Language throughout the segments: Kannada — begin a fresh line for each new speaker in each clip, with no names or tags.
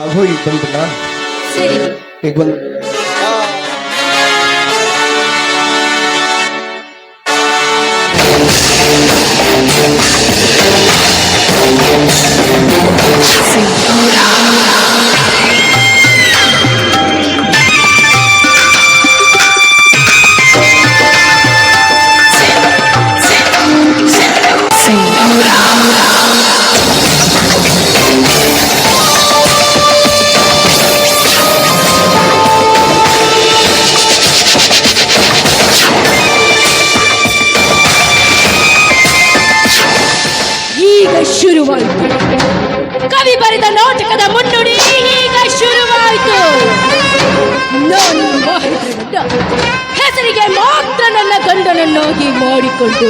ಅದು ಈಗ ಬಂದ್ಬಿಟ್ಟ
ಸರಿ.
ಈಗ ಬಂದ್
ಈಗ ನಾನು ಹೆಸರಿಗೆ ಮಾತ್ರ ನನ್ನ ಗಂಡನನ್ನಾಗಿ ಮಾಡಿಕೊಂಡು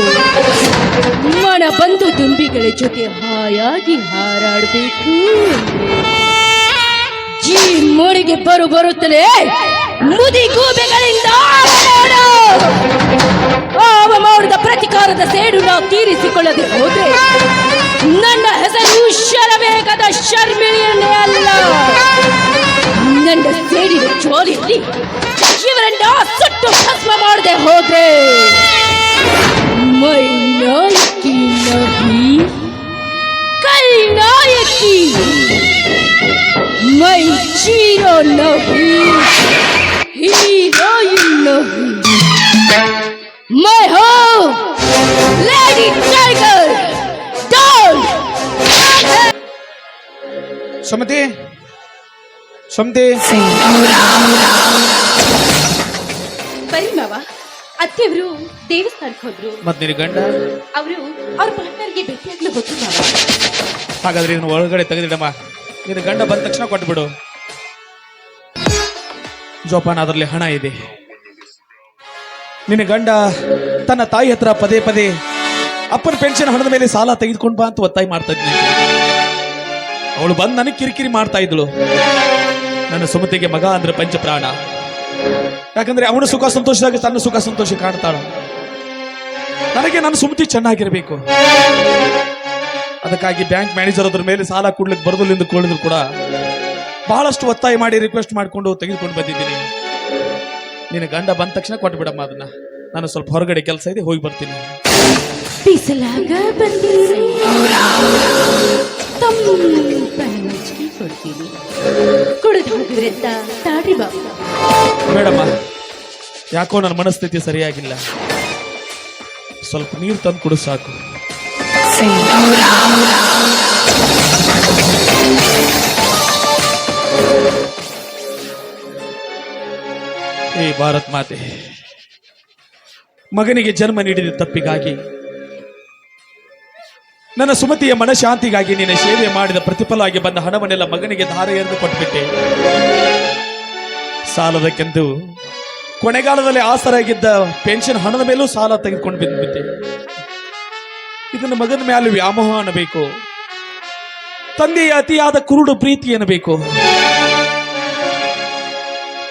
ಮನ ಬಂಧು ದುಂಬಿಗಳ ಜೊತೆ ಹಾಯಾಗಿ ಹಾರಾಡಬೇಕು. ಜೀ ಮೋಡಿಗೆ ಬರು ಬರುತ್ತಲೇ ಮುದಿ ಗೂಬೆಗಳಿಂದ ಆವ ಅವ ಮಾಡಿದ ಪ್ರತಿಕಾರದ ಸೇಡು ನಾವು ತೀರಿಸಿಕೊಳ್ಳದೆ ಹೋದ್ರೆ ನನ್ನ ಹೆಸರು ಶರವೇಗದ ಶರ್ಮಿಳಿಯನ್ನೇ ಅಲ್ಲ. ಗಂಡ ಸೇರಿದ ಜೋಲಿಸಿ ಇವರನ್ನ ಸುಟ್ಟು ಭಸ್ಮ ಮಾಡದೆ ಹೋದ್ರೆ ಮೈ ನಾಯಕಿ ನಬಿ ಕಲ್ ನಾಯಕಿ, ಮೈ ಚೀರೋ ನಬಿ ಹೀರೋಯಿನ್ ನಬಿ ಮೈ ಹೋ, ಲೇಡಿ ಟೈಗರ್ ಡೌನ್
ಸುಮತಿ ಸುಮತಿ
ಬರೀ ಮಾವ ಅತ್ತೆಯವರು ದೇವಸ್ಥಾನಕ್ಕೆ ಹೋದ್ರು.
ಮತ್ತೆ ಗಂಡ?
ಅವರು ಅವ್ರ ಪಾರ್ಟ್ನರ್ಗೆ ಭೇಟಿಯಾಗ್ಲು ಗೊತ್ತು ಮಾವ.
ಹಾಗಾದ್ರೆ ಇದನ್ನ ಒಳಗಡೆ ತೆಗೆದಿಡಮ್ಮ. ನಿನ್ನ ಗಂಡ ಬಂದ ತಕ್ಷಣ ಕೊಟ್ಬಿಡು. ಜೋಪಾನ ಅದರಲ್ಲಿ ಹಣ ಇದೆ. ನಿನ್ನ ಗಂಡ ತನ್ನ ತಾಯಿ ಹತ್ರ ಪದೇ ಪದೇ ಅಪ್ಪನ ಪೆನ್ಷನ್ ಹಣದ ಮೇಲೆ ಸಾಲ ತೆಗೆದುಕೊಂಡು ಬಾ ಅಂತ ಒತ್ತಾಯ ಮಾಡ್ತಾ ಇದ್ದೀನಿ ಅವಳು ಬಂದು ನನಗೆ ಕಿರಿಕಿರಿ ಮಾಡ್ತಾ ಇದ್ಳು ನನ್ನ ಸುಮತಿಗೆ ಮಗ ಅಂದ್ರೆ ಪಂಚಪ್ರಾಣ. ಯಾಕಂದ್ರೆ ಅವನು ಸುಖ ಸಂತೋಷದಾಗ ತನ್ನ ಸುಖ ಸಂತೋಷ ಕಾಣ್ತಾಳ. ನನಗೆ ನನ್ನ ಸುಮತಿ ಚೆನ್ನಾಗಿರಬೇಕು. ಅದಕ್ಕಾಗಿ ಬ್ಯಾಂಕ್ ಮ್ಯಾನೇಜರ್ ಅದ್ರ ಮೇಲೆ ಸಾಲ ಕೊಡ್ಲಿಕ್ಕೆ ಬರದಿಲ್ಲ ಎಂದು ಕೇಳಿದ್ರು ಕೂಡ ಬಹಳಷ್ಟು ಒತ್ತಾಯ ಮಾಡಿ ರಿಕ್ವೆಸ್ಟ್ ಮಾಡಿಕೊಂಡು ತೆಗೆದುಕೊಂಡು ಬಂದಿದ್ದೀನಿ. ನಿನ್ನ ಗಂಡ ಬಂದ ತಕ್ಷಣ ಕೊಟ್ಬಿಡಮ್ಮ ಅದನ್ನ. ನಾನು ಸ್ವಲ್ಪ ಹೊರಗಡೆ ಕೆಲಸ ಇದೆ, ಹೋಗಿ ಬರ್ತೀನಿ.
ಬಿಸಿಲಾಗ ಬಂದಿರಿ. ತಾಡಿ ಬಾ. ಬಾಬು
ಬೇಡಮ್ಮ. ಯಾಕೋ ನನ್ನ ಮನಸ್ಥಿತಿ ಸರಿಯಾಗಿಲ್ಲ. ಸ್ವಲ್ಪ ನೀರು ತಂದು ಕೊಡು ಸಾಕು. ಏ ಭಾರತ್ ಮಾತೆ, ಮಗನಿಗೆ ಜನ್ಮ ನೀಡಿದ ತಪ್ಪಿಗಾಗಿ ನನ್ನ ಸುಮತಿಯ ಮನಶಾಂತಿಗಾಗಿ ನಿನ್ನ ಸೇವೆ ಮಾಡಿದ ಪ್ರತಿಫಲವಾಗಿ ಬಂದ ಹಣವನ್ನೆಲ್ಲ ಮಗನಿಗೆ ಧಾರೆ ಎರೆದು ಕೊಟ್ಬಿಟ್ಟೆ. ಸಾಲದಕ್ಕೆಂದು ಕೊನೆಗಾಲದಲ್ಲಿ ಆಸರಾಗಿದ್ದ ಪೆನ್ಷನ್ ಹಣದ ಮೇಲೂ ಸಾಲ ತೆಗೆದುಕೊಂಡು ಬಿದ್ದುಬಿಟ್ಟೆ ಇದನ್ನು ಮಗನ ಮೇಲೆ ವ್ಯಾಮೋಹ ಅನ್ನಬೇಕು. ತಂದೆಯ ಅತಿಯಾದ ಕುರುಡು ಪ್ರೀತಿ ಅನ್ನಬೇಕು.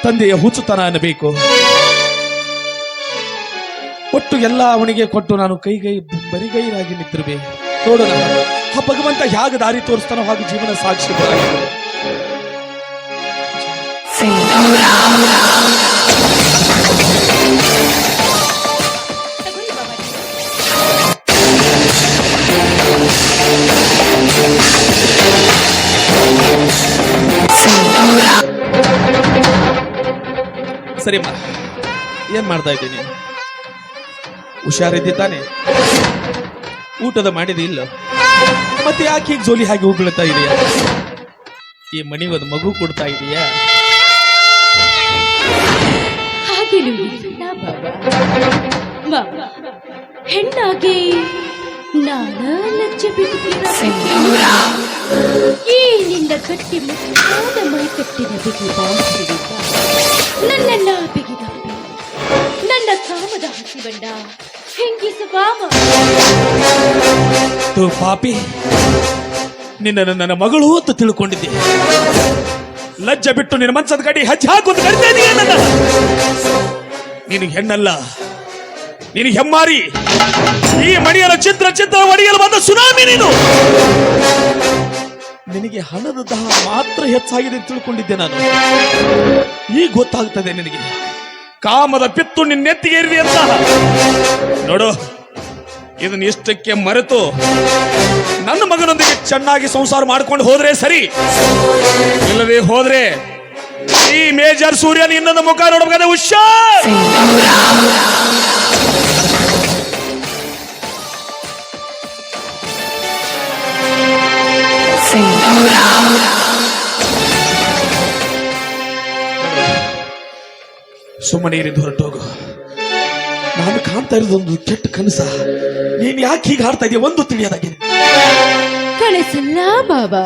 ತಂದೆಯ ಹುಚ್ಚುತನ ಅನ್ನಬೇಕು. ಒಟ್ಟು ಎಲ್ಲ ಅವನಿಗೆ ಕೊಟ್ಟು ನಾನು ಕೈಗೈ ಬರಿಗೈರಾಗಿ ನಿಂತಿರುವೆ. ನೋಡೋಣ. ಆ ಭಗವಂತ ಹೇಗೆ ದಾರಿ ತೋರಿಸ್ತಾನೋ ಹಾಗೆ ಜೀವನ ಸಾಕ್ಷಿ ಸರಿಮ್ಮ, ಏನ್ ಮಾಡ್ತಾ ಇದ್ದೀನಿ? ಹುಷಾರಿದ್ದಿ ತಾನೆ ಊಟದ ಮಾಡಿದಿಲ್ಲ ಮತ್ತೆ ಯಾಕೆ ಹೀಗೆ ಜೋಲಿ ಹಾಗೆ ಉಗುಳ್ತಾ ಇದೆಯಾ? ಈ ಮನೆಗೆ ಒಂದು ಮಗು ಕೊಡ್ತಾ ಇದೆಯಾ?
ಇಲ್ಲ ಹೆಣ್ಣಾಗಿ ನಾನ ಲಜ್ಜೆ ನಿನ್ನ ಗಟ್ಟಿ ಮುದ್ದಾದ ಮೈ ಕಟ್ಟಿನ ಬಿಗಿ ಬಾಸಿರಿಂದ ನನ್ನನ್ನ ಬಿಗಿದಪ್ಪಿ ನನ್ನ ಕಾಮದ ಹಸಿಬಂಡ ಹೆಂಗಿಸುವ
ತೋ ಪಾಪಿ ನಿನ್ನ ನನ್ನ ಮಗಳು ಅಂತ ತಿಳ್ಕೊಂಡಿದ್ದೆ. ಲಜ್ಜ ಬಿಟ್ಟು ನಿನ್ನ ಮನ್ಸದ ಗಡಿ ಹಚ್ಚಿ ಹಾಕುತ್ತ ಕರಿತಾ ಇದೀಯ ನನ್ನ? ನೀನು ಹೆಣ್ಣಲ್ಲ, ನೀನು ಹೆಮ್ಮಾರಿ. ಈ ಮಣಿಯರ ಚಿತ್ರ ಚಿತ್ರ ಒಡೆಯಲು ಬಂದ ಸುನಾಮಿ ನೀನು. ನಿನಗೆ ಹಣದ ದಾಹ ಮಾತ್ರ ಹೆಚ್ಚಾಗಿದೆ ಅಂತ ತಿಳ್ಕೊಂಡಿದ್ದೆ ನಾನು. ಈಗ ಗೊತ್ತಾಗ್ತದೆ ನಿನಗೆ. ಕಾಮದ ಪಿತ್ತು ನಿನ್ನೆತ್ತಿಗೆ ಏರಿದೆ ಅಂತ. ನೋಡು ಇದನ್ನ ಇಷ್ಟಕ್ಕೆ ಮರೆತು ನನ್ನ ಮಗನೊಂದಿಗೆ ಚೆನ್ನಾಗಿ ಸಂಸಾರ ಮಾಡ್ಕೊಂಡು ಹೋದ್ರೆ ಸರಿ? ಇಲ್ಲದೆ ಹೋದ್ರೆ ಈ ಮೇಜರ್ ಸೂರ್ಯನ ಇನ್ನೊಂದು ಮುಖ ನೋಡಬೇಕಾದ್ರೆ ಹುಷಾರ್. ಸುಮ್ಮನೆ ಹೊರಟೋಗು ನಾನು ಕಾಣ್ತಾ ಇರೋದೊಂದು ಕೆಟ್ಟ ಕನಸ. ನೀನ್ ಯಾಕೆ ಹೀಗೆ ಹಾಡ್ತಾ ಇದೆಯಾ? ಒಂದು ತಿಳಿಯೋದಾಗಿದೆ
ಕಳಿಸಲ್ಲ ಬಾಬಾ.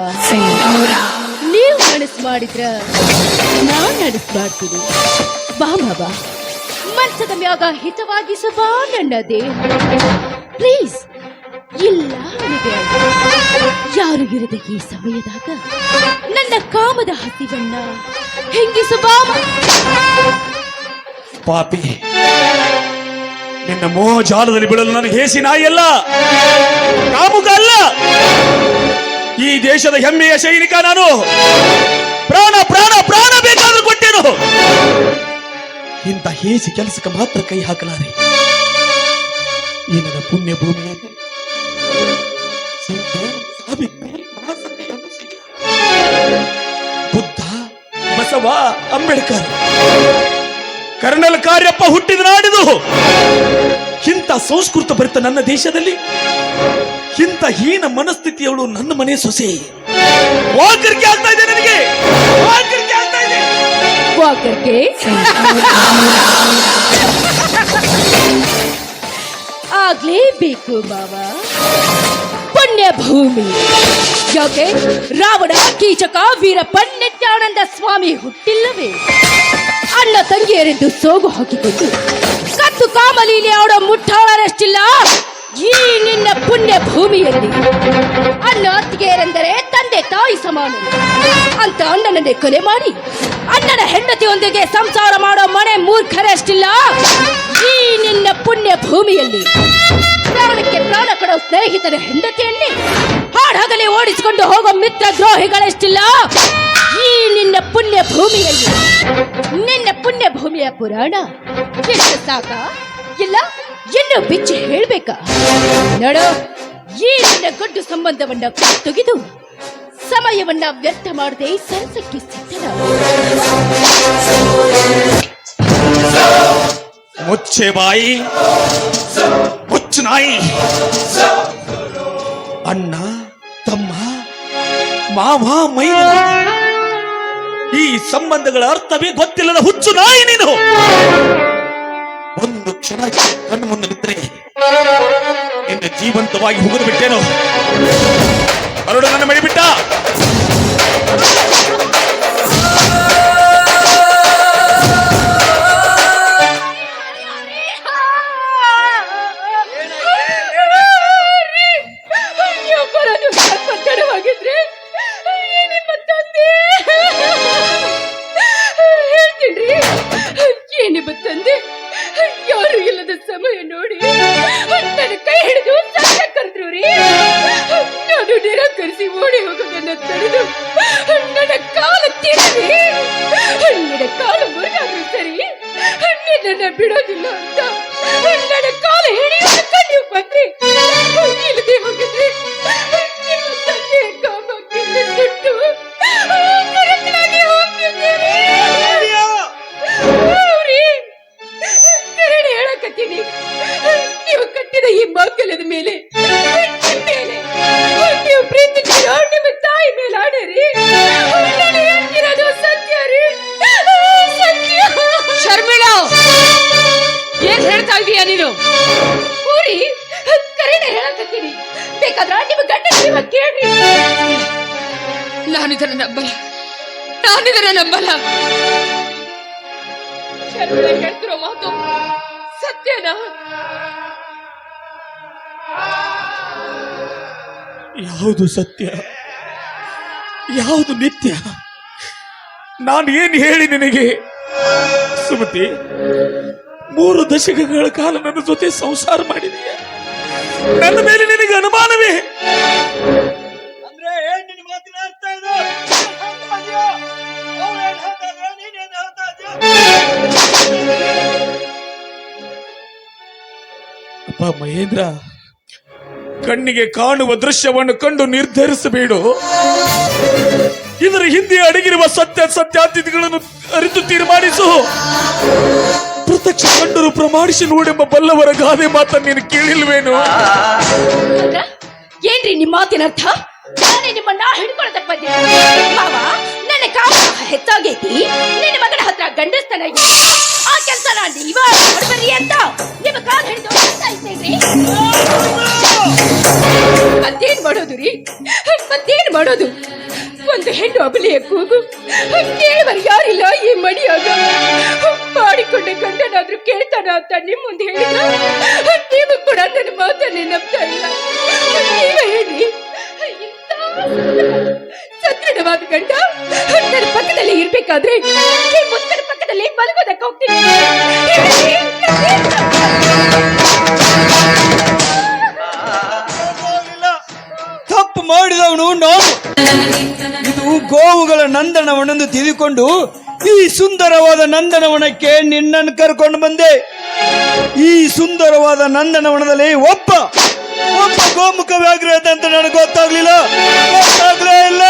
ನೀವು ಕಳಿಸ್ ಮಾಡಿದ್ರ ನಾನ್ ನಡೆಸ್ಬಾರ್ತೀನಿ ಬಾ ಬಾಬಾ. ಮನಸ್ಸದ ಮ್ಯಾಗ ಹಿತವಾಗಿಸ ಬಾ ನನ್ನ ಪ್ಲೀಸ್, ಇಲ್ಲ. ಯಾರು ಇರದ ಈ ಸಮಯದಾಗ ನನ್ನ ಕಾಮದ ಹಸಿವನ್ನ ಹೆಂಗಿಸು ಬಾ
ಪಾಪಿ, ನಿನ್ನ ಮೋಹ ಜಾಲದಲ್ಲಿ ಬಿಡಲು ನನಗೆ ಹೇಸಿ ನಾಯಿಯಲ್ಲ? ಕಾಮುಕ ಅಲ್ಲ ಈ ದೇಶದ ಹೆಮ್ಮೆಯ ಸೈನಿಕ ನಾನು. ಪ್ರಾಣ ಪ್ರಾಣ ಪ್ರಾಣ ಬೇಕಾದ್ರೂ ಕೊಟ್ಟೇನು. ಇಂಥ ಹೇಸಿ ಕೆಲಸಕ್ಕೆ ಮಾತ್ರ ಕೈ ಹಾಕಲಾರೆ. ಈ ನನ್ನ ಪುಣ್ಯ ಭೂಮಿಯನ್ನು ಬುದ್ಧ ಬಸವ ಅಂಬೇಡ್ಕರ್. ಕರ್ನಲ್ ಕಾರ್ಯಪ್ಪ ಹುಟ್ಟಿದ ನಾಡಿದು. ಇಂಥ ಸಂಸ್ಕೃತ ಬರುತ್ತೆ ನನ್ನ ದೇಶದಲ್ಲಿ, ಇಂಥ ಹೀನ ಮನಸ್ಥಿತಿಯವಳು ನನ್ನ ಮನೆ ಸೊಸೆ. ವಾಕರ್ಗೆ ಆಗ್ತಾ ಇದೆ ನನಗೆ. ವಾಕರಿಕೆ
ಆಗ್ಲೇಬೇಕು ಬಾಬಾ ಪುಣ್ಯ ಭೂಮಿ. ಯಾಕೆ? ರಾವಣ, ಕೀಚಕ ವೀರಪ್ಪ ನಿತ್ಯಾನಂದ ಸ್ವಾಮಿ ಹುಟ್ಟಿಲ್ಲವೇ? ಅಣ್ಣ ತಂಗಿಯರೆಂದು ಸೋಗು ಹಾಕಿಕೊಂಡು ಕತ್ತು ಕಾಮಲೀಲಿ ಆಡೋ ಮುಟ್ಟಾಳರಷ್ಟಿಲ್ಲ, ಈ ನಿನ್ನ ಪುಣ್ಯ ಭೂಮಿಯಲ್ಲಿ. ಅಣ್ಣ ಅತ್ತಿಗೆಯರೆಂದರೆ ತಂದೆ ತಾಯಿ ಸಮಾನ. ಅಂತ ಅಣ್ಣನನ್ನೇ ಕೊಲೆ ಮಾಡಿ, ಅಣ್ಣನ ಹೆಂಡತಿಯೊಂದಿಗೆ ಸಂಸಾರ ಮಾಡೋ ಮನೆ ಮೂರ್ಖರಷ್ಟಿಲ್ಲ, ಈ ನಿನ್ನ ಪುಣ್ಯ ಭೂಮಿಯಲ್ಲಿ. ಪ್ರಾಣಕ್ಕೆ ಪ್ರಾಣ ಕೊಡೋ ಸ್ನೇಹಿತರ ಹೆಂಡತಿಯಲ್ಲಿ ಹಾಡಹಗಲಿ ಓಡಿಸಿಕೊಂಡು ಹೋಗೋ ಮಿತ್ರ ದ್ರೋಹಿಗಳೆಷ್ಟಿಲ್ಲ ಈ ನಿನ್ನ ಪುಣ್ಯ ಭೂಮಿಯಲ್ಲಿ. ನಿನ್ನ ಪುಣ್ಯ ಭೂಮಿಯ ಪುರಾಣ ಎಷ್ಟು ಸಾಕ? ಇಲ್ಲ, ಇನ್ನು ಬಿಚ್ಚಿ ಹೇಳ್ಬೇಕ? ನೋಡು, ಈ ನಿನ್ನ ಗಡ್ಡು ಸಂಬಂಧವನ್ನ ತೆಗೆದು ಸಮಯವನ್ನ ವ್ಯರ್ಥ ಮಾಡದೆ ಸರಸಕ್ಕೆ ಸಿದ್ಧನ
ಮುಚ್ಚೆ ಬಾಯಿ, ಮುಚ್ಚು ನಾಯಿ. ಅಣ್ಣ, ತಮ್ಮ, ಮಾವ ಮೈದ ಈ ಸಂಬಂಧಗಳ ಅರ್ಥವೇ ಗೊತ್ತಿಲ್ಲದ ಹುಚ್ಚು ನಾಯಿ ನೀನು. ಒಂದು ಕ್ಷಣ ಕಣ್ಣು ಮುಂದೆ ನಿಂತರೆ ನಿನ್ನ ಜೀವಂತವಾಗಿ ಹುಗಿದು ಬಿಟ್ಟೇನು. ಅರುಡು ನನ್ನ ಮಡಿಬಿಟ್ಟ
Do-do-do-do-do-do-do! ಬೇಕಾದ್ರ ನಿಮ್ಮ ಗಂಡ ಜೀವ ಕೇಳ್ರಿ.
ನಾನಿದನ್ನ ನಂಬಲ್ಲ. ನಾನಿದನ್ನ ನಂಬಲ್ಲ.
ಹೇಳ್ತಿರೋ ಮಾತು ಸತ್ಯನಾ?
ಯಾವುದು ಸತ್ಯ? ಯಾವುದು ನಿತ್ಯ? ನಾನು ಏನು ಹೇಳಿ ನಿನಗೆ? ಸುಮತಿ ಮೂರು ದಶಕಗಳ ಕಾಲ ನನ್ನ ಜೊತೆ ಸಂಸಾರ ಮಾಡಿದೀಯ. ನನ್ನ ಮೇಲೆ ನಿನಗೆ ಅನುಮಾನವೇ? ಅಪ್ಪ ಮಹೇಂದ್ರ ಕಣ್ಣಿಗೆ ಕಾಣುವ ದೃಶ್ಯವನ್ನು ಕಂಡು ನಿರ್ಧರಿಸಬೇಡು. ಇದರ ಹಿಂದೆ ಅಡಗಿರುವ ಸತ್ಯ ಸತ್ಯಾತಿಥಿಗಳನ್ನು ಅರಿತು ತೀರ್ಮಾನಿಸು. ಪ್ರತ್ಯಕ್ಷ ಕಂಡರು ಪ್ರಮಾಣಿಸಿ ನೋಡೆಂಬ ಬಲ್ಲವರ ಗಾದೆ ಮಾತನ್ನು ನೀನು ಕೇಳಿಲ್ವೇನು?
ಏನ್ರಿ ನಿಮ್ಮ ಮಾತಿನ ಅರ್ಥ? ನಾನೇ ನಿಮ್ಮನ್ನ ಹಿಡ್ಕೊಳತಕ್ ಬಂದಿದ್ದೆ ಮಾವ ನನ್ನ ಕಾಮ ಹೆಚ್ಚಾಗೈತಿ ನಿನ್ನ ಮಗನ ಹತ್ರ ಗಂಡಸ್ತನ ಆ ಕೆಲಸ ನಾನು ಇವಾಗ ಮಾಡ್ಬರ್ರಿ ಅಂತ ನಿಮ್ಮ ಕಾಲು ಹಿಡಿದು ಹೇಳ್ತಾ ಇದ್ದೇನ್ರಿ ಮತ್ತೇನ್ ಮಾಡೋದು ರೀ? ಮತ್ತೇನ್ ಮಾಡೋದು? ಒಂದು ಹೆಣ್ಣು ಅಬಲಿಯ ಕೂಗು. ಕೇಳುವರು ಯಾರಿಲ್ಲ ಈ ಮಡಿಯಾಗ. ಮಾಡಿಕೊಂಡ ಗಂಡನಾದ್ರೂ ಕೇಳ್ತಾನ ಅಂತ ನಿಮ್ ಮುಂದೆ ಹೇಳಿದ ನೀವು ಕೂಡ ನನ್ನ ಮಾತನ್ನೇ ನಂಬ್ತಾ ಇಲ್ಲ. ನೀವೇ ಹೇಳಿ. ಸತ್ಯವಾದ ಗಂಡ ಇರ್ಬೇಕಾದ್ರೆ ಈ ಪಕ್ಕದಲ್ಲಿ ಮಲಗೋದಕ್ಕೆ ಹೋಗ್ತೀನಿ.
ತಪ್ಪು ಮಾಡಿದವನು ನಾನು ಇದು ಗೋವುಗಳ ನಂದನವನೆಂದು ತಿಳಿದುಕೊಂಡು ಈ ಸುಂದರವಾದ ನಂದನವನಕ್ಕೆ ನಿನ್ನನ್ನು ಕರ್ಕೊಂಡು ಬಂದೆ. ಈ ಸುಂದರವಾದ ನಂದನವನದಲ್ಲಿ ಒಬ್ಬ ಒಬ್ಬ ಗೋಮುಖ ವ್ಯಾಘ್ರ ಅಂತ ನನಗೆ ಗೊತ್ತಾಗ್ಲಿಲ್ಲ. ಗೊತ್ತಾಗ್ಲೇ ಇಲ್ಲ.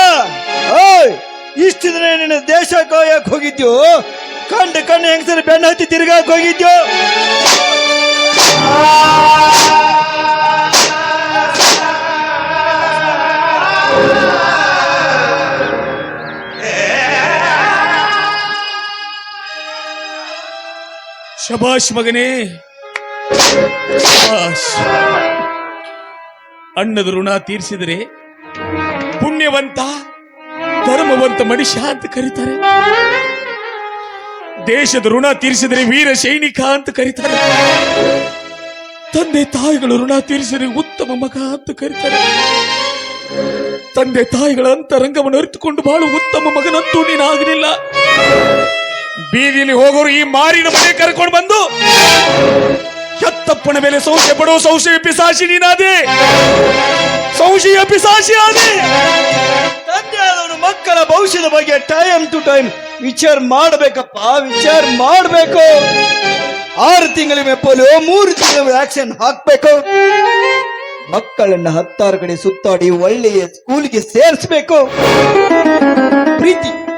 ಓಯ್ ಇಷ್ಟು ದಿನ ನಿನ್ನ ದೇಶ ಕಾಯಕ್ ಹೋಗಿದ್ಯೋ? ಕಂಡು ಕಣ್ಣು ಹೆಂಗಸರ ಬೆನ್ನ ಹತ್ತಿ ತಿರುಗಾಕ್ ಹೋಗಿದ್ಯೋ?
ಶಬಾಷ್ ಮಗನೇ. ಶಬಾಷ್ ಅಣ್ಣದ ಋಣ ತೀರಿಸಿದರೆ ಪುಣ್ಯವಂತ ಧರ್ಮವಂತ ಮನುಷ್ಯ ಅಂತ ಕರೀತಾರೆ. ದೇಶದ ಋಣ ತೀರಿಸಿದರೆ ವೀರ ಸೈನಿಕ ಅಂತ ಕರೀತಾರೆ. ತಂದೆ ತಾಯಿಗಳು ಋಣ ತೀರಿಸಿದರೆ ಉತ್ತಮ ಮಗ ಅಂತ ಕರೀತಾರೆ. ತಂದೆ ತಾಯಿಗಳ ಅಂತರಂಗವನ್ನು ಅರಿತುಕೊಂಡು ಬಾಳು ಉತ್ತಮ ಮಗನಂತೂ ನೀನಾಗಲಿಲ್ಲ. ಬೀದಿಯಲ್ಲಿ ಹೋಗೋರು ಈ ಮಾರಿನ ಮನೆ ಕರ್ಕೊಂಡು ಬಂದು ಎತ್ತಪ್ಪನ ಮೇಲೆ ಸಂಶಯ ಪಡುವ ಸಂಶಯ ಪಿಸಾಶಿ ನೀನಾದೆ. ಸಂಶಯ ಪಿಸಾಶಿ ಆದೆ.
ತಂದೆ ಮಕ್ಕಳ ಭವಿಷ್ಯದ ಬಗ್ಗೆ ಟೈಮ್ ಟು ಟೈಮ್ ವಿಚಾರ ಮಾಡಬೇಕಪ್ಪ, ವಿಚಾರ ಮಾಡಬೇಕು. ಆರು ತಿಂಗಳಿಗೆ ಪೋಲಿಯೋ ಮೂರು ತಿಂಗಳ ವ್ಯಾಕ್ಸಿನ್ ಹಾಕ್ಬೇಕು. ಮಕ್ಕಳನ್ನ ಹತ್ತಾರು ಕಡೆ ಸುತ್ತಾಡಿ ಒಳ್ಳೆಯ ಸ್ಕೂಲ್ಗೆ ಸೇರಿಸ್ಬೇಕು. ಪ್ರೀತಿ.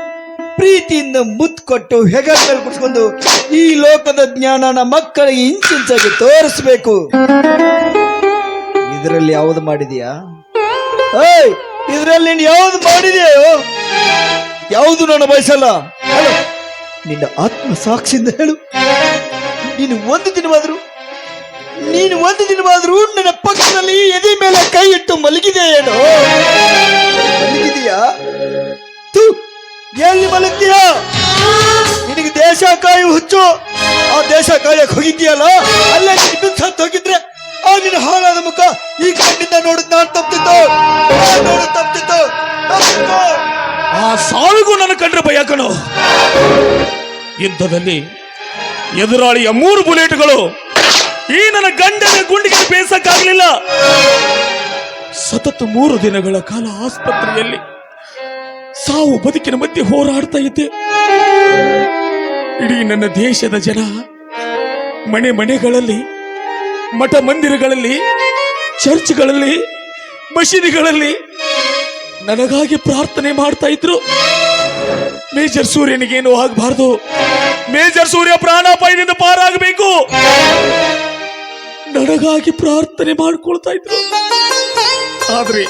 ಪ್ರೀತಿಯಿಂದ ಮುತ್ತು ಕೊಟ್ಟು ಹೆಗಲ್ ಕುಡಿಸ್ಕೊಂಡು ಈ ಲೋಕದ ಜ್ಞಾನನ ಮಕ್ಕಳಿಗೆ ಇಂಚಿಂಚಾಗಿ ತೋರಿಸ್ಬೇಕು. ಇದರಲ್ಲಿ ಯಾವ್ದು ಮಾಡಿದೀಯಾ? ಏಯ್, ಇದರಲ್ಲಿ ನೀನು ಯಾವ್ದು ಮಾಡಿದೆಯೋ? ಯಾವುದು ನಾನು ಬಯಸಲ್ಲ? ನಿನ್ನ ಆತ್ಮ ಸಾಕ್ಷಿಯಿಂದ ಹೇಳು. ನೀನು ಒಂದು ದಿನವಾದ್ರು, ನೀನು ಒಂದು ದಿನವಾದರೂ ನನ್ನ ಪಕ್ಕದಲ್ಲಿ ಎದೆ ಮೇಲೆ ಕೈ ಇಟ್ಟು ಮಲಗಿದೆ ಏನು ಮಲಗಿದೆಯಾ? ತು ಎಲ್ಲಿ ಮಲಗ್ತೀಯ ನಿನಗೆ ದೇಶ ಕಾಯಿ ಹುಚ್ಚು. ಆ ದೇಶ ಕಾಯಕ್ ಹೋಗಿದ್ದೀಯಲ್ಲ, ಅಲ್ಲೇ ನಿನ್ನ ಸತ್ತು ಹೋಗಿದ್ರೆ, ಆ ನಿನ್ನ ಹಾಳಾದ ಮುಖ ಈ ಕಣ್ಣಿಂದ ನೋಡಿದ್ ನಾನು ತಪ್ಪಿತ್ತು ನೋಡು ತಪ್ಪಿತ್ತು
ಆ ಸಾವಿಗೂ ನನ್ನ ಕಂಡ್ರೆ ಭಯ ಕಣೋ. ಯುದ್ಧದಲ್ಲಿ ಎದುರಾಳಿಯ ಮೂರು ಬುಲೆಟ್ಗಳು ಈ ನನ್ನ ಗಂಡನ ಗುಂಡಿಗೆ ಬೇಸಕ್ಕಾಗಲಿಲ್ಲ. ಸತತ ಮೂರು ದಿನಗಳ ಕಾಲ ಆಸ್ಪತ್ರೆಯಲ್ಲಿ ಸಾವು ಬದುಕಿನ ಮಧ್ಯೆ ಹೋರಾಡ್ತಾ ಇದ್ದೆ. ಇಡೀ ನನ್ನ ದೇಶದ ಜನ, ಮನೆ ಮನೆಗಳಲ್ಲಿ, ಮಠ ಮಂದಿರಗಳಲ್ಲಿ, ಚರ್ಚ್ಗಳಲ್ಲಿ, ಮಸೀದಿಗಳಲ್ಲಿ ನನಗಾಗಿ ಪ್ರಾರ್ಥನೆ ಮಾಡ್ತಾ ಇದ್ರು. ಮೇಜರ್ ಸೂರ್ಯನಿಗೇನು ಆಗಬಾರ್ದು. ಮೇಜರ್ ಸೂರ್ಯ ಪ್ರಾಣಾಪಾಯದಿಂದ ಪಾರಾಗಬೇಕು. ನನಗಾಗಿ ಪ್ರಾರ್ಥನೆ ಮಾಡ್ಕೊಳ್ತಾ ಇದ್ರು. ಆದ್ರೆ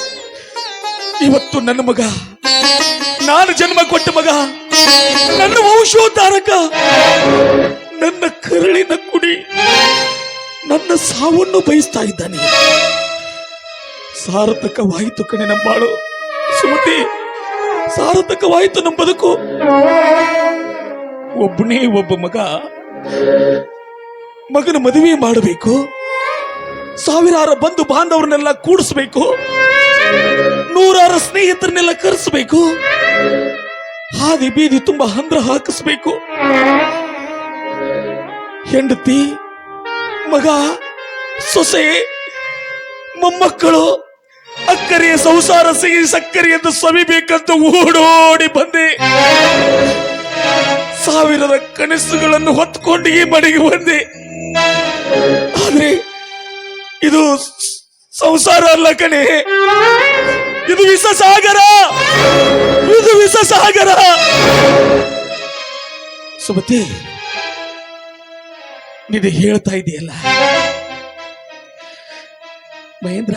ಇವತ್ತು ನನ್ನ ಮಗ ನಾನು ಜನ್ಮ ಕೊಟ್ಟ ಮಗ. ನನ್ನ ವಂಶೋದ್ಧಾರಕ. ನನ್ನ ಕರಳಿನ ಕುಡಿ. ನನ್ನ ಸಾವನ್ನು ಬಯಸ್ತಾ ಇದ್ದಾನೆ. ಸಾರ್ಥಕವಾಯಿತು ಕಣೆ ನಂಬಾಳು. ಸುಮತಿ, ಸಾರ್ಥಕವಾಯಿತು ನಮ್ಮ ಬದುಕು. ಒಬ್ಬನೇ ಒಬ್ಬ ಮಗ. ಮಗನ ಮದುವೆ ಮಾಡಬೇಕು. ಸಾವಿರಾರು ಬಂಧು ಬಾಂಧವರನ್ನೆಲ್ಲ ಕೂಡಿಸ್ಬೇಕು. ನೂರಾರು ಸ್ನೇಹಿತರನ್ನೆಲ್ಲ ಕರೆಸಬೇಕು. ಹಾದಿ ಬೀದಿ ತುಂಬಾ ಹಂದ್ರ ಹಾಕಿಸ್ಬೇಕು. ಹೆಂಡತಿ, ಮಗ, ಸೊಸೆ, ಮೊಮ್ಮಕ್ಕಳು ಅಕ್ಕರೆಯ ಸಂಸಾರ ಸಿಹಿ ಸಕ್ಕರೆ ಎಂದು ಸವಿಬೇಕಂತ ಓಡೋಡಿ ಬಂದೆ. ಸಾವಿರದ ಕನಸುಗಳನ್ನು ಹೊತ್ಕೊಂಡು ಈ ಮನೆಗೆ ಬಂದೆ. ಆದ್ರೆ ಇದು ಸಂಸಾರ ಅಲ್ಲ ಕಣೆ. ಇದು ವಿಷ ಸಾಗರ ಇದು ವಿಷ ಸಾಗರ ಸುಮತಿ ನೀನು ಹೇಳ್ತಾ ಇದೆಯಲ್ಲ? ಮಹೇಂದ್ರ,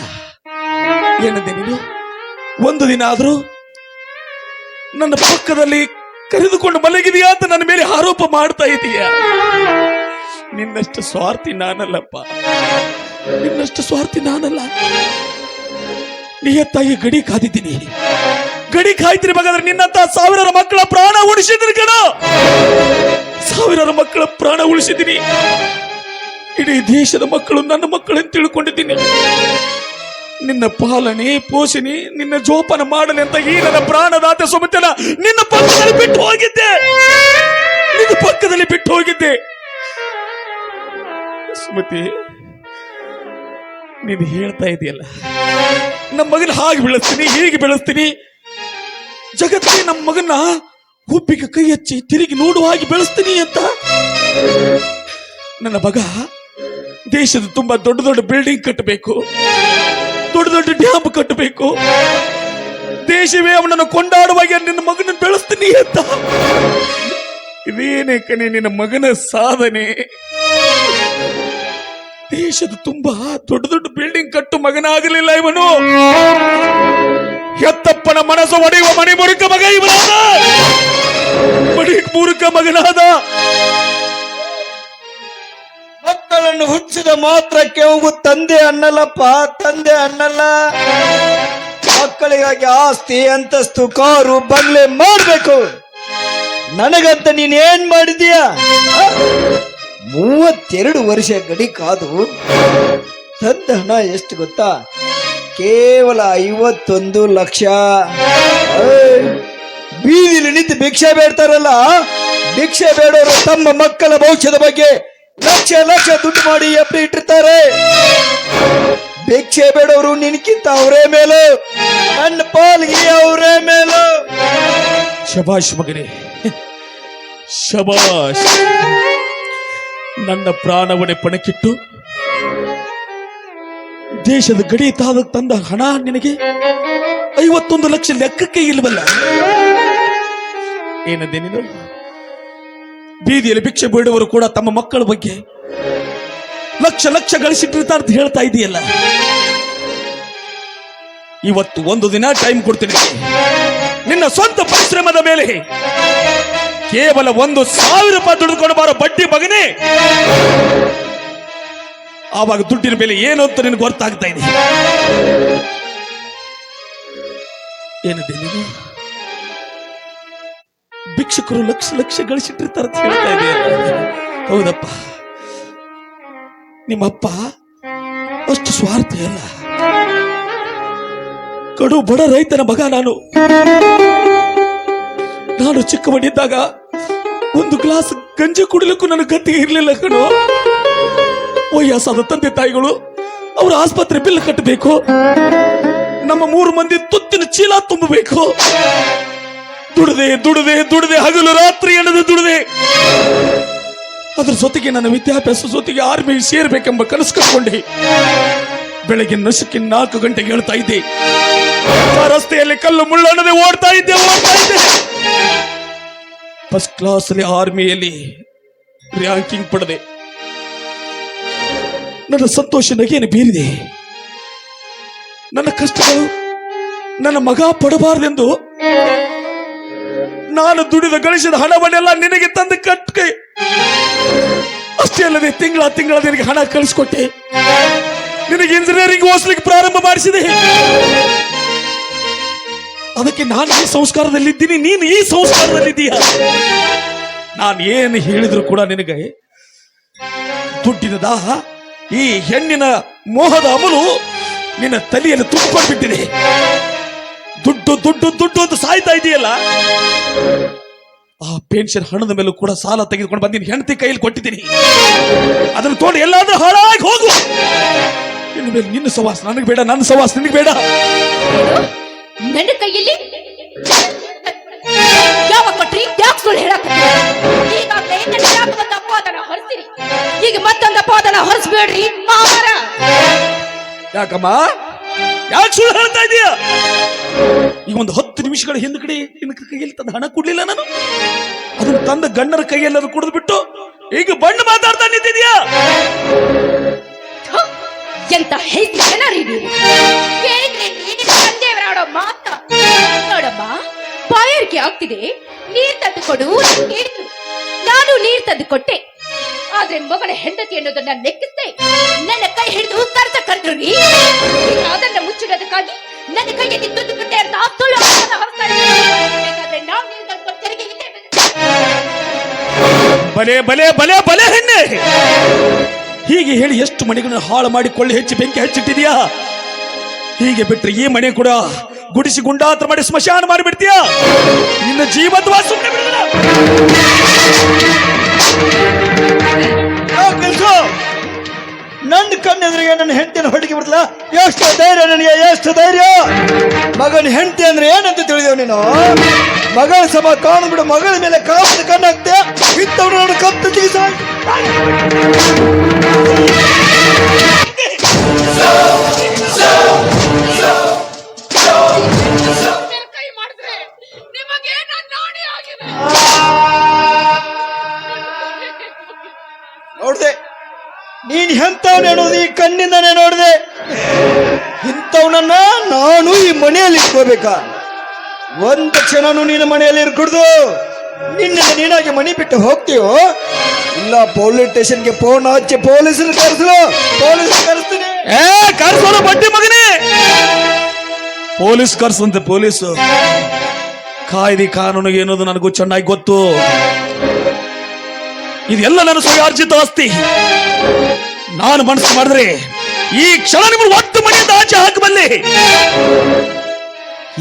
ಏನಂದೆ ನೀನು? ಒಂದು ದಿನ ಆದರೂ ನನ್ನ ಪಕ್ಕದಲ್ಲಿ ಕರೆದುಕೊಂಡು ಮಲಗಿದೆಯಾ ಅಂತ ನನ್ನ ಮೇಲೆ ಆರೋಪ ಮಾಡ್ತಾ ಇದೀಯ? ನಿನ್ನಷ್ಟು ಸ್ವಾರ್ಥಿ ನಾನಲ್ಲಪ್ಪ. ನಿನ್ನಷ್ಟು ಸ್ವಾರ್ಥಿ ನಾನಲ್ಲ. ನಿಯತ್ತಾಗಿ ಗಡಿ ಕಾದಿದ್ದೀನಿ. ಗಡಿ ಕಾಯ್ತೀನಿ ಮಗಾದ್ರೆ ನಿನ್ನಂತ ಸಾವಿರಾರು ಮಕ್ಕಳ ಪ್ರಾಣ ಉಳಿಸಿದ್ರಿ ಕಣ. ಸಾವಿರಾರು ಮಕ್ಕಳ ಪ್ರಾಣ ಉಳಿಸಿದ್ದೀನಿ. ಇಡೀ ದೇಶದ ಮಕ್ಕಳು ನನ್ನ ಮಕ್ಕಳನ್ನು ತಿಳ್ಕೊಂಡಿದ್ದೀನಿ. ನಿನ್ನ ಪಾಲನೆ, ಪೋಷಣೆ, ನಿನ್ನ ಜೋಪಾನ ಮಾಡಲಿ ಅಂತ ಈ ನನ್ನ ಪ್ರಾಣದಾತ ಸುಮತನ ನಿನ್ನ ಪಕ್ಕದಲ್ಲಿ ಬಿಟ್ಟು ಹೋಗಿದ್ದೆ. ನಿನ್ನ ಪಕ್ಕದಲ್ಲಿ ಬಿಟ್ಟು ಹೋಗಿದ್ದೆ. ಸುಮತಿ ನೀನು ಹೇಳ್ತಾ ಇದೆಯಲ್ಲ? ನಮ್ಮ ಮಗನ ಹಾಗೆ ಬೆಳೆಸ್ತೀನಿ, ಹೀಗೆ ಬೆಳೆಸ್ತೀನಿ. ಜಗತ್ತಿಗೆ ನಮ್ಮ ಮಗನ ಹುಬ್ಬಿಗೆ ಕೈ ಹಚ್ಚಿ ತಿರುಗಿ ನೋಡುವ ಹಾಗೆ ಬೆಳೆಸ್ತೀನಿ ಅಂತ. ನನ್ನ ಮಗ ದೇಶದ ತುಂಬಾ ದೊಡ್ಡ ದೊಡ್ಡ ಬಿಲ್ಡಿಂಗ್ ಕಟ್ಟಬೇಕು. ದೊಡ್ಡ ದೊಡ್ಡ ಡ್ಯಾಮ್ ಕಟ್ಟಬೇಕು. ದೇಶವೇ ಅವನನ್ನು ಕೊಂಡಾಡುವಾಗ ನಿನ್ನ ಮಗನ ಬೆಳೆಸ್ತೀನಿ ಅಂತ. ಇದೇನೇ ಕಣೆ ನಿನ್ನ ಮಗನ ಸಾಧನೆ. ದೇಶದ ತುಂಬಾ ದೊಡ್ಡ ದೊಡ್ಡ ಬಿಲ್ಡಿಂಗ್ ಕಟ್ಟು ಮಗನಾಗಲಿಲ್ಲ ಇವನು. ಹೆತ್ತಪ್ಪನ ಮನಸ್ಸು ಒಡೆಯುವ ಮಣಿ ಮುರುಕ ಮಗ ಇವನಾದ ಮಣಿ ಮುರುಕ ಮಗನಾದ.
ಮಕ್ಕಳನ್ನು ಹುಚ್ಚಿದ ಮಾತ್ರಕ್ಕೆ ಹೋಗು ತಂದೆ ಅನ್ನಲ್ಲಪ್ಪ, ತಂದೆ ಅನ್ನಲ್ಲ. ಮಕ್ಕಳಿಗಾಗಿ ಆಸ್ತಿ, ಅಂತಸ್ತು, ಕಾರು, ಬಂಗ್ಲೆ ಮಾಡಬೇಕು ನನಗಂತ ನೀನ್ ಏನ್ ಮಾಡಿದೀಯ? ಮೂವತ್ತೆರಡು ವರ್ಷ ಗಡಿ ಕಾದು ತಂದ ಹಣ ಎಷ್ಟು ಗೊತ್ತಾ? ಕೇವಲ ಐವತ್ತೊಂದು ಲಕ್ಷ. ಬೀದಿಲಿ ನಿಂತು ಭಿಕ್ಷೆ ಬೇಡ್ತಾರಲ್ಲ? ಭಿಕ್ಷೆ ಬೇಡೋರು ತಮ್ಮ ಮಕ್ಕಳ ಭವಿಷ್ಯದ ಬಗ್ಗೆ ಲಕ್ಷ ಲಕ್ಷ ದುಡ್ಡು ಮಾಡಿ ಎಪ್ಪಿ ಇಟ್ಟಿರ್ತಾರೆ. ಭಿಕ್ಷೆ ಬೇಡೋರು ನಿನ್ಕಿಂತ ಅವರೇ ಮೇಲು. ನನ್ನ ಪಾಲ್ಗೆ ಅವರೇ ಮೇಲು.
ಶಭಾಷ್ ಮಗನೇ. ಶಬಾಷ್ ನನ್ನ ಪ್ರಾಣವನ್ನೇ ಪಣಕ್ಕಿಟ್ಟು ದೇಶದ ಗಡಿ ತಾದ ತಂದ ಹಣ ನಿನಗೆ ಐವತ್ತೊಂದು ಲಕ್ಷ ಲೆಕ್ಕಕ್ಕೆ ಇಲ್ವಲ್ಲ? ಏನಂದೆ ನೀನು? ಬೀದಿಯಲ್ಲಿ ಭಿಕ್ಷೆ ಬೇಡುವರು ಕೂಡ ತಮ್ಮ ಮಕ್ಕಳ ಬಗ್ಗೆ ಲಕ್ಷ ಲಕ್ಷ ಗಳಿಸಿಟ್ಟಿರ್ತಾರೆ ಅಂತ ಹೇಳ್ತಾ ಇದೆಯಲ್ಲ. ಇವತ್ತು ಒಂದು ದಿನ ಟೈಮ್ ಕೊಡ್ತೀನಿ. ನಿನ್ನ ಸ್ವಂತ ಪರಿಶ್ರಮದ ಮೇಲೆ ಕೇವಲ ಒಂದು ಸಾವಿರ ರೂಪಾಯಿ ದುಡಿದುಕೊಂಡು ಬಾರೋ ಬಡ್ಡಿ ಮಗನೇ. ಆವಾಗ ದುಡ್ಡಿನ ಬೆಲೆ ಏನು ಅಂತ ನಿನಗೆ ಗೊತ್ತಾಗ್ತಾ ಇದೆ? ಏನಿದೆ ನೀನು? ಭಿಕ್ಷುಕರು ಲಕ್ಷ ಲಕ್ಷ ಗಳಿಸಿಟ್ಟಿರ್ತಾರೆ ಅಂತ ಹೇಳ್ತಾ ಇದೆ ಹೌದಪ್ಪ. ನಿಮ್ಮಪ್ಪ ಅಷ್ಟು ಸ್ವಾರ್ಥ ಅಲ್ಲ. ಕಡು ಬಡ ರೈತನ ಮಗ ನಾನು. ನಾನು ಚಿಕ್ಕವನಿದ್ದಾಗ ಒಂದು ಗ್ಲಾಸ್ ಗಂಜಿ ಕುಡಿಲಿಕ್ಕೂ ನನ್ನ ಗತಿಗೆ ಇರಲಿಲ್ಲ ಕಣು. ವಯಸ್ಸಾದ ತಂದೆ ತಾಯಿಗಳು ಅವರ ಆಸ್ಪತ್ರೆ ಬಿಲ್ ಕಟ್ಟಬೇಕು. ನಮ್ಮ ಮೂರು ಮಂದಿ ತುತ್ತಿನ ಚೀಲ ತುಂಬಬೇಕು. ದುಡದೆ ದುಡದೆ ದುಡದೆ, ಹಗಲು ರಾತ್ರಿ ಎಣದೆ ದುಡದೆ. ಅದ್ರ ಜೊತೆಗೆ ನನ್ನ ವಿದ್ಯಾಭ್ಯಾಸ ಜೊತೆಗೆ ಆರ್ಮಿ ಸೇರ್ಬೇಕೆಂಬ ಕನಸು ಕಟ್ಕೊಂಡೆ. ಬೆಳಗ್ಗೆ ನಸುಕಿ ನಾಲ್ಕು ಗಂಟೆಗೆ ಹೇಳ್ತಾ ಇದ್ದೆ. ರಸ್ತೆಯಲ್ಲಿ ಕಲ್ಲು ಮುಳ್ಳಣದೆ ಓಡ್ತಾ ಇದ್ದೆ ಓಡ್ತಾ ಇದ್ದೆ. ಫಸ್ಟ್ ಕ್ಲಾಸ್ ಅಲ್ಲಿ ಆರ್ಮಿಯಲ್ಲಿ ರ್ಯಾಂಕಿಂಗ್ ಪಡೆದೆ. ನನ್ನ ಸಂತೋಷ ನಗೆಯನ್ನು ಬೀರಿದೆ. ನನ್ನ ಕಷ್ಟಗಳು ನನ್ನ ಮಗ ಪಡಬಾರದೆಂದು ನಾನು ದುಡಿದ ಗಳಿಸಿದ ಹಣವನ್ನೆಲ್ಲ ನಿನಗೆ ತಂದು ಕಟ್ಟಿ. ಅಷ್ಟೇ ಅಲ್ಲದೆ ತಿಂಗಳ ತಿಂಗಳ ನಿನಗೆ ಹಣ ಕಳಿಸ್ಕೊಟ್ಟೆ. ನಿನಗೆ ಇಂಜಿನಿಯರಿಂಗ್ ಓದಿಸ್ಲಿಕ್ಕೆ ಪ್ರಾರಂಭ ಮಾಡಿಸಿದೆ. ಅದಕ್ಕೆ ನಾನು ಈ ಸಂಸ್ಕಾರದಲ್ಲಿದ್ದೀನಿ, ನೀನು ಈ ಸಂಸ್ಕಾರದಲ್ಲಿದ್ದೀಯ? ನಾನು ಏನು ಹೇಳಿದ್ರು ಕೂಡ ನಿನಗೆ ದುಡ್ಡಿನ ದಾಹ, ಈ ಹೆಣ್ಣಿನ ಮೋಹದ ಅಮಲು ನಿನ್ನ ತಲೆಯಲ್ಲಿ ತುಂಬಿಕೊಂಡ್ಬಿಟ್ಟಿದೆ ದುಡ್ಡು ದುಡ್ಡು ದುಡ್ಡು ಅಂತ ಸಾಯ್ತಾ ಇದೆಯಲ್ಲ? ಆ ಪೆನ್ಷನ್ ಹಣದ ಮೇಲೂ ಕೂಡ ಸಾಲ ತೆಗೆದುಕೊಂಡು ಬಂದಿನಿ ಹೆಂಡತಿ ಕೈಯಲ್ಲಿ ಕೊಟ್ಟಿದ್ದೀನಿ. ಅದನ್ನು ತೋಡಿ ಎಲ್ಲಾದ್ರೂ ಹಾಳಾಗಿ ಹೋಗು. ನಿನ್ನ ಮೇಲೆ ನಿನ್ನ ಸವಾಸ ನನಗೆ ಬೇಡ, ನನ್ನ ಸವಾಸ ನಿನಗೆ ಬೇಡ.
ನನ್ನ ಕೈಯಲ್ಲಿ? ಯಾವ ಕೊಟ್ರಿ? ಯಾಕೆ ಸುಳ್ಳು ಹೇಳಕ್ ಈಗಾಗಲೇ ನನ್ನ ಯಾಕೆ ಒಂದು ಅಪವಾದನ ಹೊರಿಸಿರಿ ಈಗ ಮತ್ತೊಂದು ಅಪವಾದನ ಹೊರಿಸ್ಬೇಡ್ರಿ ಮಾವರ.
ಯಾಕಮ್ಮ? ಯಾಕೆ ಸುಳ್ಳು ಹೇಳ್ತಾ ಇದೀಯ? ಈಗ ಒಂದು ಹತ್ತು ನಿಮಿಷಗಳ ಹಿಂದ್ಗಡೆ ನಿನ್ನ ಕೈಯಲ್ಲಿ ತಂದ ಹಣ ಕೊಡ್ಲಿಲ್ಲ ನಾನು? ಅದನ್ನು ತಂದ ಗಣ್ಣರ ಕೈಯಲ್ಲಿ ಅದು ಕುಡಿದು ಬಿಟ್ಟು ಈಗ ಬಣ್ಣ ಮಾತಾಡ್ತಾ ನಿಂತಿದ್ಯಾ?
ಎಂತ ಜನರಿ ಮಾತ ನೋಡಮ್ಮ, ಬಾಯಾರಿಕೆ ಆಗ್ತಿದೆ. ನೀರ್ ತಂದು ಕೊಡು ಕೇಳಿದ್ರು. ನಾನು ನೀರ್ ತಂದು ಕೊಟ್ಟೆ ಆದ್ರೆ ಮಗಳ ಹೆಂಡತಿ ಅನ್ನೋದನ್ನ ನೆಕ್ಕಿಸ್ದೆ. ನನ್ನ ಕೈ ಹಿಡಿದು ಕರ್ತ ಕರೆದ್ರು ನೀ. ಅದನ್ನ ಮುಚ್ಚಿಡೋದಕ್ಕಾಗಿ ನನ್ನ ಕೈಯಲ್ಲಿ ತುತ್ತು ಬಿಟ್ಟೆ ಅಂತ ನೀರು ತಂದು
ಬಲೆ ಬಲೆ ಬಲೆ ಬಲೆ ಹೆಣ್ಣೆ. ಹೀಗೆ ಹೇಳಿ ಎಷ್ಟು ಮನೆಗಳನ್ನು ಹಾಳು ಮಾಡಿ ಕೊಳ್ಳಿ ಹೆಚ್ಚಿ ಬೆಂಕಿ ಹಚ್ಚಿಟ್ಟಿದ್ಯಾ? ಹೀಗೆ ಬಿಟ್ಟರೆ ಈ ಮನೆ ಕೂಡ ಗುಡಿಸಿ ಗುಂಡಾತ್ರ ಮಾಡಿ ಸ್ಮಶಾನ ಮಾಡಿಬಿಡ್ತೀಯ? ನಿನ್ನ ಜೀವತ್ವ ಸುಮ್ಮನೆ ಬಿಡಲ್ಲ
ಕೆಲಸ? ನನ್ನ ಕಣ್ಣೆದುರಿಗೆ ನನ್ನ ಹೆಂಡತಿನ ಹೊಡಿಗೆ ಬಿಡ್ತಲ್ಲ ಎಷ್ಟು ಧೈರ್ಯ ನನಗೆ, ಎಷ್ಟು ಧೈರ್ಯ? ಮಗನ ಹೆಂಡತಿ ಅಂದ್ರೆ ಏನಂತ ತಿಳಿದೇವ್ ನೀನು? ಮಗಳ ಸಮ ಕಾಣು ಬಿಡು ಮಗಳ ಮೇಲೆ ಕಾಮದ ಕಣ್ಣಾಗ್ತೆ? ಇತ್ತವ್ರು ನೋಡಿ ಕತ್ತು ಚಿಕಿತ್ಸ ನೀನ್ ಎಂತವನೇ ಅನ್ನೋದು ಈ ಕಣ್ಣಿಂದನೇ ನೋಡಿದೆ. ಇಂಥವನನ್ನ ನಾನು ಈ ಮನೆಯಲ್ಲಿ ಇಟ್ಕೋಬೇಕಾ? ಒಂದು ಕ್ಷಣನು ನಿನ್ನ ಮನೆಯಲ್ಲಿ ಇರ್ಕೂಡ್ದು. ನಿನ್ನ ನೀನಾಗಿ ಮನೆ ಬಿಟ್ಟು ಹೋಗ್ತೀವೋ ಇಲ್ಲ, ಪೊಲೀಸ್ ಸ್ಟೇಷನ್ಗೆ ಫೋನ್ ಹಚ್ಚಿ ಪೊಲೀಸರು ಕರೆಸಲು. ಪೊಲೀಸ್ ಕರೆಸ್ತೀನಿ.
ಏ ಕರ್ಸೋಣ ಬಡ್ಡಿ ಮಗನೇ. ಪೊಲೀಸ್ ಕರ್ಸಂತೆ ಪೊಲೀಸ್. ಕಾಯ್ದೆ ಕಾನೂನು ಏನೋದು ನನಗೂ ಚೆನ್ನಾಗಿ ಗೊತ್ತು. ಇದೆಲ್ಲ ನನ್ನ ಸ್ವಯಾರ್ಜಿತ ಆಸ್ತಿ. ನಾನು ಮನಸ್ಸು ಮಾಡಿದ್ರೆ ಈ ಕ್ಷಣ ನಿಮ್ಮ ಒಟ್ಟು ಮನೆಯಿಂದ ಆಚೆ ಹಾಕಬಲ್ಲೆ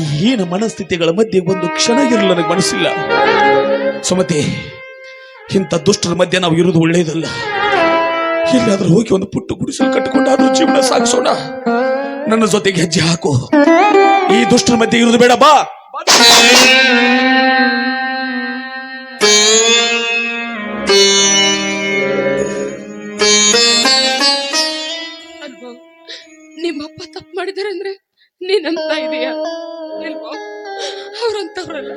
ಹೀನ ಮನಸ್ಥಿತಿಗಳ ಮಧ್ಯೆ ಒಂದು ಕ್ಷಣ ಇರಲು ನನಗೆ ಮನಸ್ಸಿಲ್ಲ. ಸುಮತಿ, ಇಂಥ ದುಷ್ಟರ ಮಧ್ಯೆ ನಾವು ಇರೋದು ಒಳ್ಳೆಯದಲ್ಲ. ಎಲ್ಲಾದ್ರೂ ಹೋಗಿ ಒಂದು ಪುಟ್ಟು ಗುಡಿಸಲು ಕಟ್ಟಿಕೊಂಡಾದ್ರೂ ಜೀವನ ಸಾಗಿಸೋಣ. ನನ್ನ ಜೊತೆಗೆ ಹೆಜ್ಜೆ ಹಾಕು. ಈ ದುಷ್ಟರ ಮಧ್ಯೆ ಇರುವುದು ಬೇಡ, ಬಾ.
ನಿಮ್ಮಪ್ಪ ತಪ್ಪು ಮಾಡಿದಾರೆ ಅಂದ್ರೆ ನೀನಂತ ಇದೆಯಾ? ಇಲ್ವೋ? ಅವ್ರಂತವ್ರಲ್ಲ.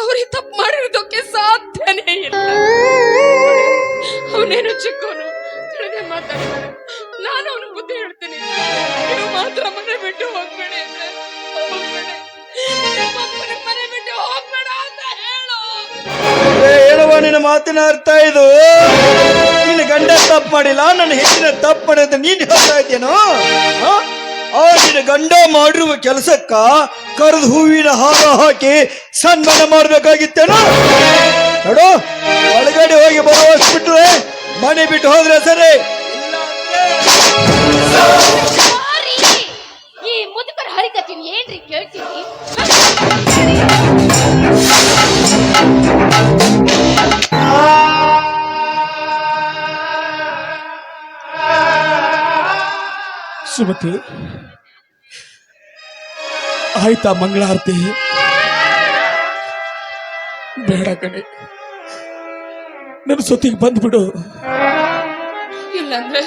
ಅವ್ರಿಗೆ ತಪ್ಪು ಮಾಡಿರೋದಕ್ಕೆ ಸಾಧ್ಯನೇ ಇಲ್ಲ. ಅವನೇನು ಚಿಕ್ಕವನು ತಿಳಿದೇ ಮಾತಾಡ್ತಾನೆ. ನಾನು ಅವನು ಬುದ್ಧಿ ಹೇಳ್ತೀನಿ. ನೀವು ಮಾತ್ರ ಮನೆ ಬಿಟ್ಟು ಹೋಗ್ಬೇಡಿ ಅಂದ್ರೆ. ಮನೆ ಬಿಟ್ಟು ಅಂತ
ಹೇಳುವ ನಿನ್ನ ಮಾತಿನ ಅರ್ಥ ಇದು. ಗಂಡ ತಪ್ಪು ಮಾಡಿಲ್ಲ, ನನ್ನ ಹೆಚ್ಚಿನ ತಪ್ಪು ಮಾಡಿದ ನೀನ್ ಹೇಳ್ತಾ ಇದ್ದೇನೋ? ಆ? ನಿನ್ನ ಗಂಡ ಮಾಡಿರುವ ಕೆಲಸಕ್ಕ ಕರೆದು ಹೂವಿನ ಹಾರ ಹಾಕಿ ಸನ್ಮಾನ ಮಾಡ್ಬೇಕಾಗಿತ್ತೇನೋ? ನೋಡು, ಒಳಗಡೆ ಹೋಗಿ ಬರುವಷ್ಟು ಬಿಟ್ರೆ ಮನೆ ಬಿಟ್ಟು ಹೋದ್ರೆ ಸರಿ.
ಮುದುಕರ ಹರಿಕತೀನಿ ಏನ್ರಿ ಕೇಳ್ತೀನಿ?
ಸುಮತಿ ಆಯ್ತಾ ಮಂಗಳಾರತಿ? ಬೇಡ ಕಣೆ. ನನ್ನ ಸೊತ್ತಿಗೆ ಬಂದ್ಬಿಡು.
ಇಲ್ಲಂದ್ರೆ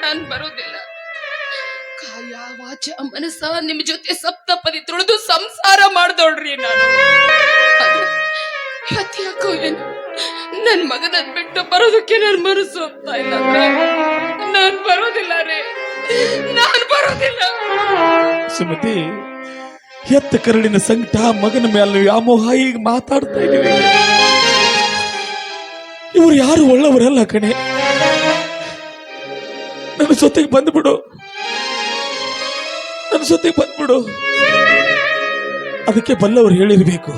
ನಾನ್ ಬರೋದಿಲ್ಲ. ಕಾಯ, ವಾಚ, ಮನಸ್ಸ, ನಿಮ್ ಜೊತೆ ಸಪ್ತಪದಿ ತುಳಿದು ಸಂಸಾರ ಮಾಡ್ದೋಳ್ರಿ ನಾನು. ಏನು? ನನ್ ಮಗನನ್ ಬಿಟ್ಟು ಬರೋದಕ್ಕೆ ನನ್ ಮನಸ್ಸು ಹೋಗ್ತಾ ಇಲ್ಲ ನಾನು ಬರೋದಿಲ್ಲ. ನಾನ್ ಬರೋದಿಲ್ಲ.
ಸುಮತಿ, ಎತ್ತ ಕರಡಿನ ಸಂಕಟ ಮಗನ ಮೇಲೆ ವ್ಯಾಮೋಹ ಈಗ ಮಾತಾಡ್ತಾ ಇದ್ದೀವಿ ಇವರು ಯಾರು ಒಳ್ಳವರಲ್ಲ ಕಣೆ? ನನ್ನ ಜೊತೆಗೆ ಬಂದ್ಬಿಡು. ನನ್ನ ಸೊತ್ತಿಗೆ ಬಂದ್ಬಿಡು. ಅದಕ್ಕೆ ಬಲ್ಲವರು ಹೇಳಿರ್ಬೇಕು.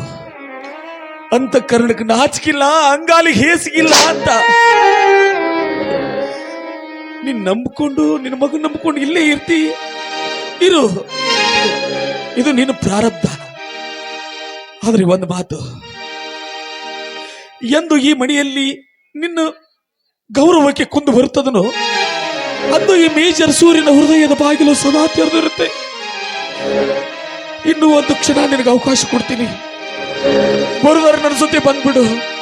ಅಂತ ಕರ್ಣಕ್ಕೆ ನಾಚಿಕಿಲ್ಲ, ಅಂಗಾಲಿ ಹೇಸಿಗಿಲ್ಲ ಅಂತ. ನೀನ್ ನಂಬ್ಕೊಂಡು, ನಿನ್ನ ಮಗನ್ ನಂಬ್ಕೊಂಡು ಇಲ್ಲೇ ಇರ್ತಿ. ಇರು. ಇದು ನಿನ್ನ ಪ್ರಾರಬ್ಧ. ಆದ್ರೆ ಒಂದು ಮಾತು. ಎಂದು ಈ ಮನೆಯಲ್ಲಿ ನಿನ್ನ ಗೌರವಕ್ಕೆ ಕುಂದು ಬರುತ್ತದನು. ಅಂದು ಈ ಮೇಜರ್ ಸೂರ್ಯನ ಹೃದಯದ ಬಾಗಿಲು ಸದಾ ತೆರೆದಿರುತ್ತೆ. ಇನ್ನು ಒಂದು ಕ್ಷಣ ನಿನಗೆ ಅವಕಾಶ ಕೊಡ್ತೀನಿ. ಬರುದಾರೆ ನನ್ನ ಜೊತೆ ಬಂದ್ಬಿಡು.